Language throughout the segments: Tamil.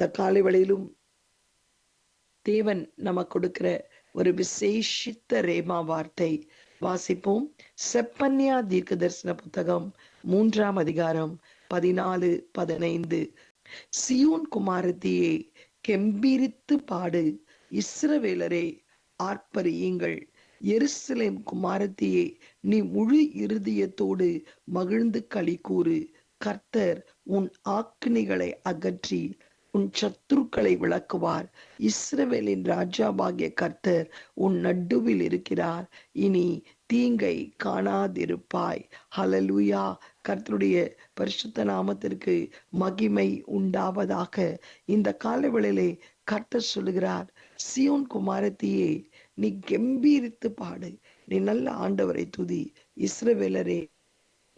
தக்காளி வழியிலும் தேவன் நமக்கு கொடுக்கிற ஒரு விசேஷித்த ரேமா வார்த்தை. வாசிப்போம். செப்பன்யா தீர்க்க தரிசன புத்தகம் மூன்றாம் அதிகாரம் பதினாலு பதினைந்து. சியோன் குமாரத்தியே கெம்பீரித்து பாடு. இஸ்ரவேலரே ஆர்ப்பரியுங்கள். எருசலேம் குமாரத்தியே நீ முழு இருதயத்தோடு மகிழ்ந்து களி கூறு. கர்த்தர் உன் ஆக்கினிகளை அகற்றி உன் சத்துருக்களை விளக்குவார். இஸ்ரவேலின் ராஜாவாகிய கர்த்தர் உன் நடுவில் இருக்கிறார். இனி தீங்கை காணாதிருப்பாய். ஹலலுயா கர்த்தருடைய பரிசுத்த நாமத்திற்கு மகிமை உண்டாவதாக. இந்த காலவேளையிலே கர்த்தர் சொல்லுகிறார் சியோன் குமாரத்தியே நீ கம்பீரித்து பாடு. நீ நல்ல ஆண்டவரை துதி. இஸ்ரவேலரே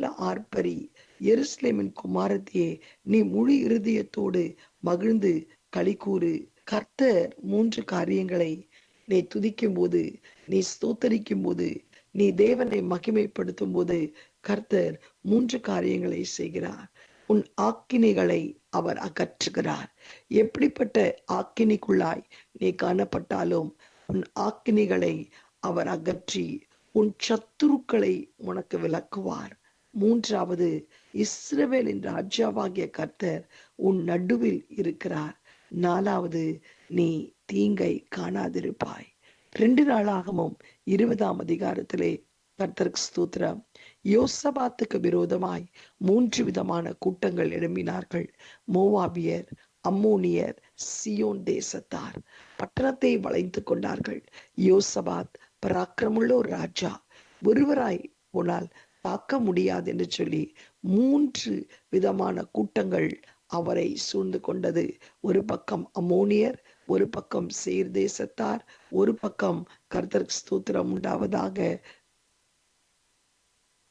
ஆர்ப்பரி. எருசலேமின் குமாரத்தியே நீ முழு இருதயத்தோடு மகிழ்ந்து களி கூறு. கர்த்தர் மூன்று காரியங்களை நீ துதிக்கும் போது நீ ஸ்தோத்தரிக்கும் போது நீ தேவனை மகிமைப்படுத்தும் போது கர்த்தர் மூன்று காரியங்களை செய்கிறார். உன் ஆக்கினைகளை அவர் அகற்றுகிறார். எப்படிப்பட்ட ஆக்கினிக்குள்ளாய் நீ காணப்பட்டாலும் உன் ஆக்கினிகளை அவர் அகற்றி உன் சத்துருக்களை உனக்கு விளக்குவார். மூன்றாவது இஸ்ரவேலின் ராஜாவாகிய கர்த்தர் உன் நடுவில் இருக்கிறார். நாலாவது நீ தீங்கை காணாதிருப்பாய். ரெண்டு நாளாகவும் இருபதாம் அதிகாரத்திலே கர்த்தருக்கு ஸ்தூத்திரம். யோசபாத்துக்கு விரோதமாய் மூன்று விதமான கூட்டங்கள் எழும்பினார்கள். மோவாபியர் அம்மோனியர் சியோன் தேசத்தார். பட்டணத்தை வளைந்து கொண்டார்கள். யோசபாத் பராக்கிரமுள்ள ஒரு ராஜா. ஒருவராய் போனால் பார்க்க முடியாது என்று சொல்லி மூன்று விதமான கூட்டங்கள் அவரை சூழ்ந்து கொண்டது. ஒரு பக்கம் அமோனியர் ஒரு பக்கம் சேர் தேசத்தார் ஒரு பக்கம் கர்த்தர் ஸ்தோத்திரம் உண்டாவதாக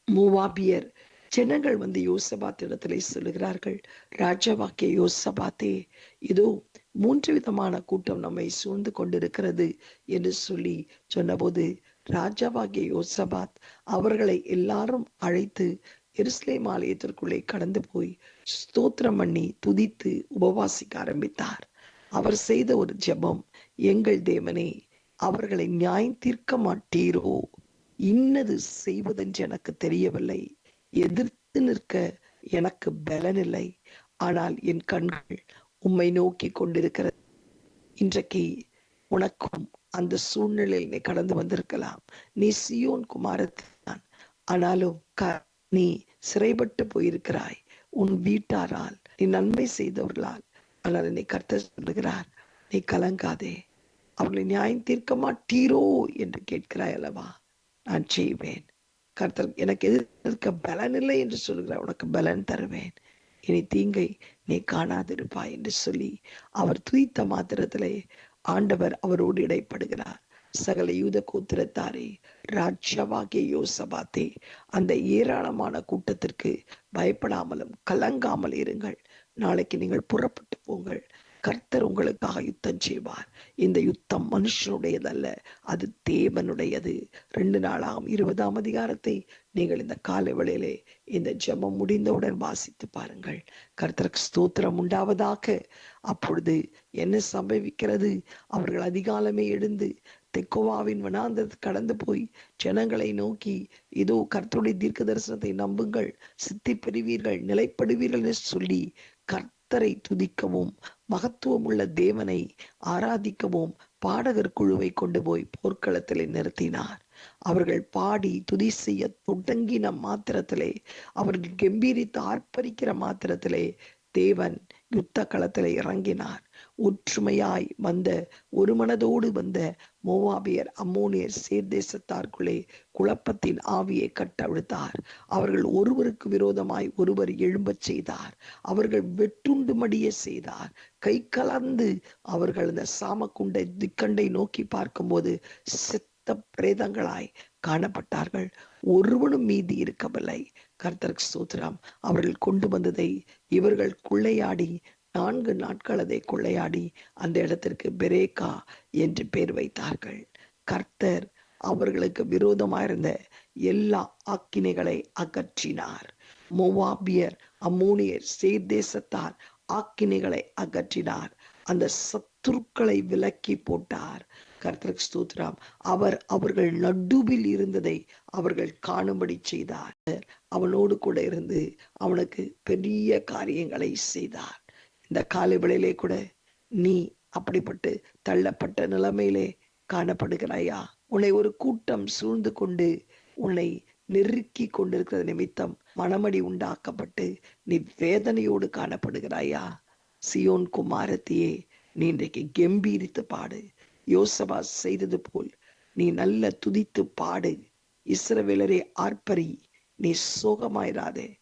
மூவாபியர். ஜனங்கள் வந்து யோசபாத் இடத்துல சொல்லுகிறார்கள் ராஜவாக்கிய யோசபாத்தே இதோ மூன்று விதமான கூட்டம் நம்மை சூழ்ந்து கொண்டிருக்கிறது என்று சொல்லி சொன்னபோது ராஜாவாகிய யோசபாத் அவர்களை எல்லாரும் அழைத்து எருசலேம் ஆலயத்திற்குள்ளே கடந்து போய் ஸ்தோத்திரம் பண்ணி துதித்து உபவாசிக்க ஆரம்பித்தார். அவர் செய்த ஒரு ஜெபம் எங்கள் தேவனே அவர்களை நியாயம் தீர்க்க மாட்டீரோ? இன்னது செய்வதென்று எனக்கு தெரியவில்லை. எதிர்த்து நிற்க எனக்கு பலனில்லை. ஆனால் என் கண்கள் உம்மை நோக்கி கொண்டிருக்கிறது. இன்றைக்கு உனக்கும் அந்த சூழ்நிலையில் நீ கடந்து வந்திருக்கலாம். நீ சியோன் குமாரத்தான் ஆனாலும் நீ சிறைப்பட்டு போயிருக்கிறாய். உன் வீட்டாரால் நீ நன்மை செய்தவர்களால். ஆனால் நீ கர்த்த சொல்லுகிறார் நீ கலங்காதே. அவர்களை நியாயம் தீர்க்க மாட்டீரோ என்று கேட்கிறாய் அல்லவா? நான் செய்வேன். கர்த்தர் எனக்கு எதிர்க்க பலன் இல்லை என்று சொல்கிறார் உனக்கு பலன் தருவேன். இனி தீங்கை நீ காணாதிருப்பாய் என்று சொல்லி அவர் துய்த்த மாத்திரத்திலே ஆண்டவர் அவரோடு இடைப்படுகிறார். சகல யூத கோத்திரத்தாரே ராஜ்யவாகிய யோசபாத்தே அந்த ஏராளமான கூட்டத்திற்கு பயப்படாமலும் கலங்காமல் இருங்கள். நாளைக்கு நீங்கள் புறப்பட்டு போங்கள். கர்த்தர் உங்களுக்காக யுத்தம் செய்வார். இந்த யுத்தம் மனுஷனுடையதல்ல அது தேவனுடையது. ரெண்டு நாளாகும் இருபதாம் அதிகாரத்தை நீங்கள் இந்த காலை வேளையிலே இந்த ஜெபம் முடிந்தவுடன் வாசித்து பாருங்கள். கர்த்தருக்கு ஸ்தோத்திரம் உண்டாவதாக. அப்பொழுது என்ன சம்பவிக்கிறது? அவர்கள் அதிகாலமே எழுந்து தெக்கோவாவின் வனாந்தரத்தை கடந்து போய் ஜனங்களை நோக்கி இதோ கர்த்தருடைய தீர்க்க தரிசனத்தை நம்புங்கள் சித்தி பெறுவீர்கள் நிலைப்படுவீர்கள் என்று சொல்லி கர்த்தரை துதிக்கவும் மகத்துவம் உள்ள தேவனை ஆராதிக்கவும் பாடகர் குழுவை கொண்டு போய் போர்க்களத்திலே நிறுத்தினார். அவர்கள் பாடி துதி செய்ய தொடங்கின மாத்திரத்திலே அவர்கள் கம்பீரித்து ஆர்ப்பரிக்கிற மாத்திரத்திலே தேவன் யுத்த களத்திலே இறங்கினார். ஒற்றுமையாய் வந்த ஒரு மனதோடு வந்த மோவாபியர் அம்மோனியர் சேர்தேசத்தார்க்குள்ளே குழப்பத்தின் ஆவியை கட்டவிழ்த்தார். அவர்கள் ஒருவருக்கு விரோதமாய் ஒருவர் எழும்பச் செய்தார். அவர்கள் வெட்டுண்டு மடிய செய்தார். கை கலந்து அவர்கள் அந்த சாமக்குண்டை திக்கண்டை நோக்கி பார்க்கும்போது செத்த பிரேதங்களாய் காணப்பட்டார்கள். ஒருவனும் மீதி இருக்கவில்லை. கர்த்தருக்கு சூத்திரம் அவர்கள் கொண்டு வந்ததை இவர்கள் கொள்ளையாடி நான்கு நாட்கள் அதை கொள்ளையாடி அந்த இடத்திற்கு பெரேக்கா என்று பெயர் வைத்தார்கள். கர்த்தர் அவர்களுக்கு விரோதமாயிருந்த எல்லா ஆக்கினைகளை அகற்றினார். மோவாபியர் அம்மோனியர் சேர் தேசத்தார் ஆக்கினைகளை அகற்றினார். அந்த சத்துருக்களை விலக்கி போட்டார். கர்த்தர் ஸ்தோத்திரம். அவர் அவர்கள் நடுவில் இருந்ததை அவர்கள் காணும்படி செய்தார். அவனோடு கூட இருந்து அவனுக்கு பெரிய காரியங்களை செய்தார். இந்த காலை வேளையிலே கூட நீ அப்படிப்பட்டு தள்ளப்பட்ட நிலைமையிலே காணப்படுகிறாயா? உன்னை ஒரு கூட்டம் சூழ்ந்து கொண்டு உன்னை நெருக்கி கொண்டிருக்கிறது நிமித்தம் மனமடி உண்டாக்கப்பட்டு நீ வேதனையோடு காணப்படுகிறாயா? சியோன் குமாரத்தையே நீ இன்றைக்கு கெம்பீரித்து பாடு. யோசபா செய்தது போல் நீ நல்ல துதித்து பாடு. இஸ்ரவேலரே ஆர்ப்பரி. நீ சோகமாயிராதே.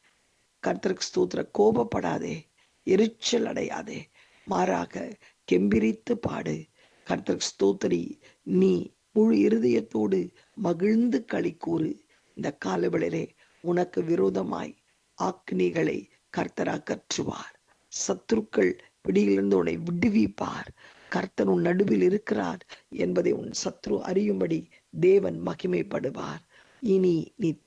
கர்த்தருக்கு ஸ்தோத்திர கோபப்படாதே. எரிச்சல் அடையாதே. மாறாக கெம்பிரித்து பாடு. கர்த்தர் ஸ்தோத்திரி. நீ முழு இருதயத்தோடு மகிழ்ந்து களி கூறு. இந்த காலவெளிலே உனக்கு விரோதமாய் ஆக்னிகளை கர்த்தர் அகற்றுவார் சத்துருக்கள் பிடியிலிருந்து உன்னை விடுவிப்பார். கர்த்தன் உன் நடுவில் இருக்கிறார் என்பதை உன் சத்ரு அறியும்படி தேவன் மகிமைப்படுவார். இனி நீ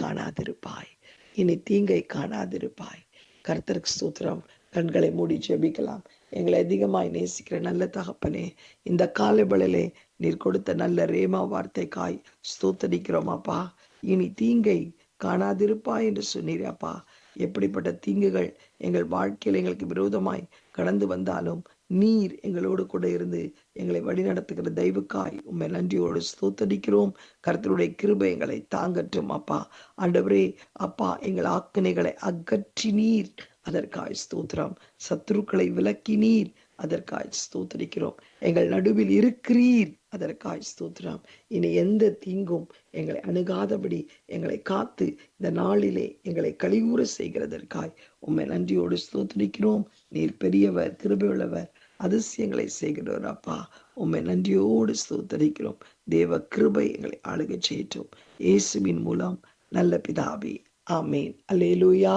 காணாதிருப்பாய். இனி தீங்கை காணாதிருப்பாய். கர்த்தருக்கு சூத்திரம் கண்களை மூடி ஜெபிக்கலாம். எங்களை அதிகமாய் நேசிக்கிற நல்ல தகப்பனே இந்த காலவெளிலே நீர் கொடுத்த நல்ல ரேமா வார்த்தைக்காய் ஸ்தோத்தரிக்கிறோம் அப்பா. இனி தீங்கை காணாதிருப்பா என்று சொன்னீர் அப்பா. எப்படிப்பட்ட தீங்குகள் எங்கள் வாழ்க்கையில் எங்களுக்கு விரோதமாய் கடந்து வந்தாலும் நீர் எங்களோடு கூட இருந்து எங்களை வழிநடத்துகிற தெய்வுக்காய். உண்மை நன்றியோடு ஸ்தோத்தடிக்கிறோம் கருத்தருடைய கிருபை எங்களை தாங்கட்டும் அப்பா. ஆண்டவரே அப்பா எங்கள் ஆக்கினைகளை அகற்றி நீர். அதற்காய் ஸ்தோத்திரம். சத்துருக்களை விலக்கி நீர். அதற்காய் ஸ்தோத்தரிக்கிறோம். எங்கள் நடுவில் இருக்கிறீர். அதற்காய் ஸ்தோத்திரம். இனி எந்த தீங்கும் எங்களை அணுகாதபடி எங்களை காத்து இந்த நாளிலே எங்களை கழிவுற செய்கிறதற்காய். உண்மை நன்றியோடு ஸ்தோத்தரிக்கிறோம். நீர் பெரியவர் கிருபையுள்ளவர். அதிசயங்களை செய்கிறவர் அப்பா. உண்மை நன்றியோடு ஸ்தோத்தரிக்கிறோம். தேவ கிருபை எங்களை ஆளுகை செய்யட்டும். இயேசுவின் மூலம் நல்ல பிதாவே. ஆமேன். அல்லேலூயா.